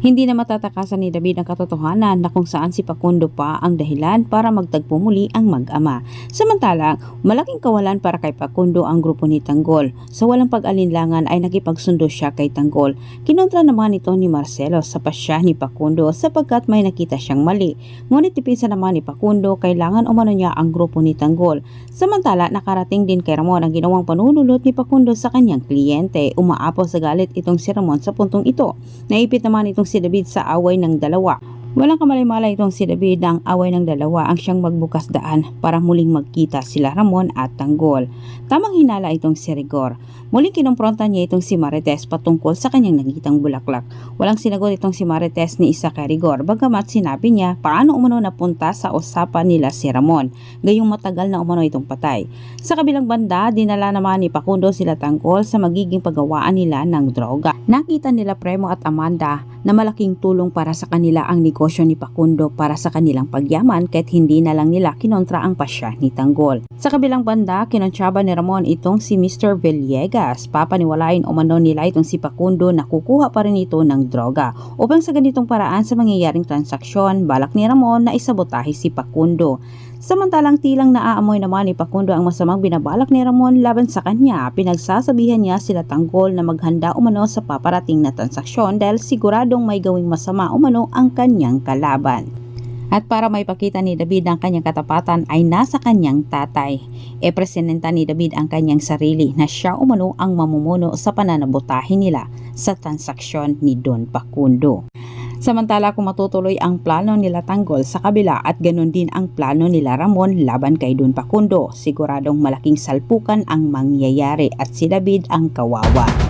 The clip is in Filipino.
Hindi na matatakasan ni David ang katotohanan na kung saan si Pakundo pa ang dahilan para magtagpo muli ang mag-ama. Samantalang, malaking kawalan para kay Pakundo ang grupo ni Tanggol. Sa walang pag-alinlangan ay nakipagsundo siya kay Tanggol. Kinontra naman ito ni Marcelo sa pasya ni Pakundo sapagkat may nakita siyang mali. Ngunit tipisa naman ni Pakundo kailangan umano niya ang grupo ni Tanggol. Samantala, nakarating din kay Ramon ang ginawang panunulot ni Pakundo sa kanyang kliyente. Umaapaw sa galit itong si Ramon sa puntong ito. Naipit naman itong si sa away ng dalawa. Walang kamalay-malay itong si David ang away ng dalawa ang siyang magbukas daan para muling magkita sila Ramon at Tanggol. Tamang hinala itong si Rigor. Muling kinumpronta niya itong si Marites patungkol sa kanyang nakitang bulaklak. Walang sinagot itong si Marites ni isa kay Rigor bagamat sinabi niya paano umano napunta sa usapan nila si Ramon. Gayong matagal na umano itong patay. Sa kabilang banda, dinala naman ni Pakundo sila Tanggol sa magiging paggawaan nila ng droga. Nakita nila Premo at Amanda na malaking tulong para sa kanila ang negosyo ni Pakundo para sa kanilang pagyaman kahit hindi na lang nila kinontra ang pasya ni Tanggol. Sa kabilang banda, kinontsaba ni Ramon itong si Mr. Villegas. Papaniwalain umano nila itong si Pakundo na kukuha pa rin ito ng droga. Upang sa ganitong paraan sa mangyayaring transaksyon, balak ni Ramon na isabotahe si Pakundo. Samantalang tilang naaamoy naman ni Pakundo ang masamang binabalak ni Ramon laban sa kanya, pinagsasabihan niya sila tanggol na maghanda umano sa paparating na transaksyon dahil siguradong may gawing masama umano ang kanyang kalaban. At para may pakita ni David ang kanyang katapatan ay nasa kanyang tatay. E presenta ni David ang kanyang sarili na siya umano ang mamumuno sa pananabotahin nila sa transaksyon ni Don Pakundo. Samantala kung matutuloy ang plano nila Tanggol sa kabila at ganun din ang plano nila Ramon laban kay Don Pakundo, siguradong malaking salpukan ang mangyayari at si David ang kawawa.